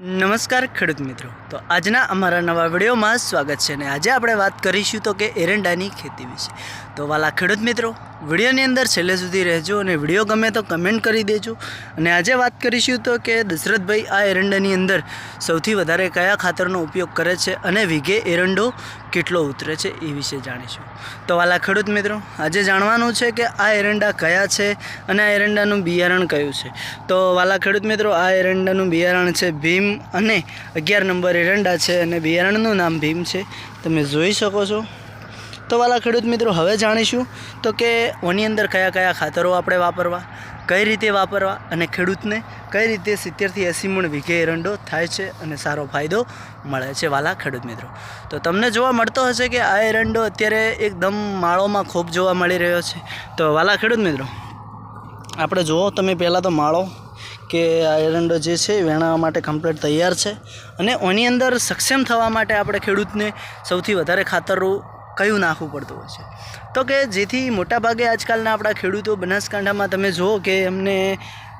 નમસ્કાર ખેડૂત મિત્રો. તો આજના અમારા નવા વિડીયોમાં સ્વાગત છે અને આજે આપણે વાત કરીશું તો કે એરંડાની ખેતી વિશે. તો વાલા ખેડૂત મિત્રો, વિડીયોની અંદર છેલ્લે સુધી રહેજો અને વીડિયો ગમે તો કમેન્ટ કરી દેજો. અને આજે વાત કરીશું તો કે દશરથભાઈ આ એરંડાની અંદર સૌથી વધારે કયા ખાતરનો ઉપયોગ કરે છે અને વીઘે એરંડો કેટલો ઉતરે છે એ વિશે જાણીશું. તો વાલા ખેડૂત મિત્રો, આજે જાણવાનું છે કે આ એરંડા કયા છે અને આ એરંડાનું બિયારણ કયું છે. તો વાલા ખેડૂત મિત્રો, આ એરંડાનું બિયારણ છે ભીમ અને અગિયાર નંબર એરંડા છે અને બિયારણનું નામ ભીમ છે. તમે જોઈ શકો છો. તો વાલા ખેડૂત મિત્રો, હવે જાણીશું તો કે ઓની અંદર કયા કયા ખાતરો આપણે વાપરવા, કઈ રીતે વાપરવા અને ખેડૂતને કઈ રીતે સિત્તેરથી એંસી મણ વીઘે એરંડો થાય છે અને સારો ફાયદો મળે છે વાલા ખેડૂત મિત્રો. તો તમને જોવા મળતો હશે કે આ એરંડો અત્યારે એકદમ માળોમાં ખૂબ જોવા મળી રહ્યો છે. તો વાલા ખેડૂત મિત્રો, આપણે જુઓ, તમે પહેલાં તો માળો કે આ એરંડો જે છે એ વેણાવા માટે કમ્પ્લીટ તૈયાર છે. અને ઓની અંદર સક્ષમ થવા માટે આપણે ખેડૂતને સૌથી વધારે ખાતરો કયું નાખવું પડતું હોય છે? તો કે જેથી મોટાભાગે આજકાલના આપણા ખેડૂતો બનાસકાંઠામાં તમે જુઓ કે એમને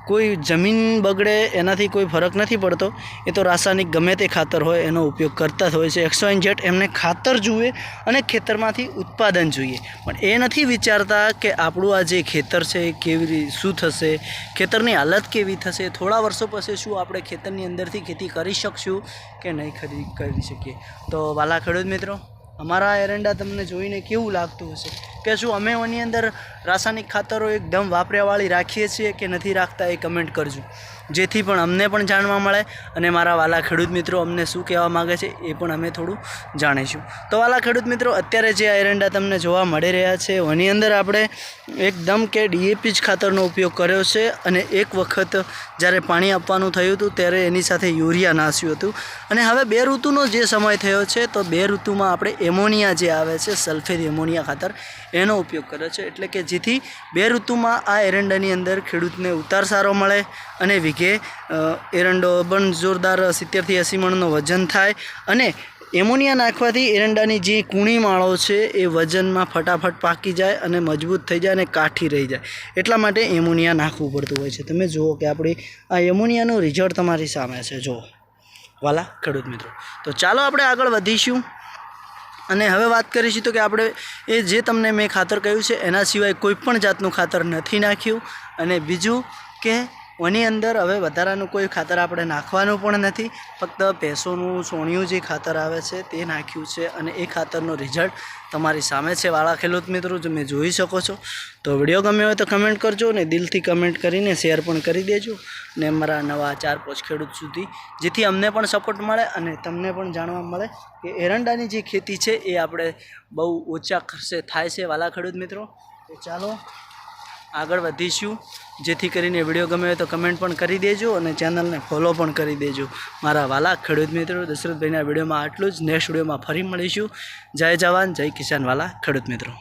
કોઈ જમીન બગડે, એનાથી કોઈ ફરક નથી પડતો. એ તો રાસાયણિક ગમે તે ખાતર હોય, એનો ઉપયોગ કરતા જ હોય છે. એક્સો એન જેટ એમને ખાતર જુએ અને ખેતરમાંથી ઉત્પાદન જોઈએ. પણ એ નથી વિચારતા કે આપણું આ જે ખેતર છે, એ કેવી રીતે શું થશે? ખેતરની હાલત કેવી થશે? થોડા વર્ષો પછી શું આપણે ખેતરની અંદરથી ખેતી કરી શકશું કે નહીં ખરી, કરી શકીએ? તો વાલા ખેડૂત મિત્રો અમારા એરંડા તમને જોઈને કેવું લાગતું હશે? કે શું અમે એની અંદર રાસાયણિક ખાતરો એકદમ વાપર્યાવાળી રાખીએ છીએ કે નથી રાખતા એ કમેન્ટ કરજો. જેથી પણ અમને પણ જાણવા મળે અને મારા વાલા ખેડૂત મિત્રો અમને શું કહેવા માગે છે એ પણ અમે થોડું જાણીશું. તો વાલા ખેડૂત મિત્રો, અત્યારે જે એરંડા તમને જોવા મળી રહ્યા છે, એની અંદર આપણે એકદમ કે ડીએપી જ ખાતરનો ઉપયોગ કર્યો છે અને એક વખત જ્યારે પાણી આપવાનું થયું હતું ત્યારે એની સાથે યુરિયા નાસ્યું હતું. અને હવે બે ઋતુનો જે સમય થયો છે, તો બે ઋતુમાં આપણે એમોનિયા જે આવે છે સલ્ફેદ એમોનિયા ખાતર, એનો ઉપયોગ કર્યો છે. એટલે કે જેથી બે ઋતુમાં આ એરંડાની અંદર ખેડૂતને ઉતાર સારો મળે અને વીઘે એરંડો પણ જોરદાર સિત્તેરથી એંસી મણનો વજન થાય અને એમોનિયા નાખવાથી એરંડાની જે કૂણી માળો છે, એ વજનમાં ફટાફટ પાકી જાય અને મજબૂત થઈ જાય અને કાઠી રહી જાય. એટલા માટે એમોનિયા નાખવું પડતું હોય છે. તમે જુઓ કે આપણી આ એમોનિયાનું રિઝલ્ટ તમારી સામે છે. જુઓ. વાલા, ખેડૂત મિત્રો. તો ચાલો આપણે આગળ વધીશું. અને હવે વાત કરીશું તો કે આપણે એ જે તમને મેં ખાતર કહ્યું છે, એના સિવાય કોઈપણ જાતનું ખાતર નથી નાખ્યું. અને બીજું કે ઓની અંદર હવે વધારાનું કોઈ ખાતર આપણે નાખવાનું પણ નથી. ફક્ત ભેંસોનું, સોણિયું જે ખાતર આવે છે તે નાખ્યું છે અને એ ખાતરનો રિઝલ્ટ તમારી સામે છે વાળા ખેડૂત મિત્રો તમે જોઈ શકો છો. તો વીડિયો ગમ્યો હોય તો કમેન્ટ કરજો અને દિલથી કમેન્ટ કરીને શેર પણ કરી દેજો. ને અમારા નવા ચાર પાંચ ખેડૂત સુધી, જેથી અમને પણ સપોર્ટ મળે અને તમને પણ જાણવા મળે કે એરંડાની જે ખેતી છે એ આપણે બહુ ઓછા ખર્ચે થાય છે વાલા ખેડૂત મિત્રો. તો ચાલો આગળ વધીશું. જેથી કરીને વીડિયો ગમે તો કમેન્ટ પણ કરી દેજો અને ચેનલને ફોલો પણ કરી દેજો. મારા વાલા ખેડૂત મિત્રો, દશરથભાઈના વિડીયોમાં આટલું જ. નેક્સ્ટ વિડીયોમાં ફરી મળીશું. જય જવાન, જય કિસાન વાલા ખેડૂત મિત્રો.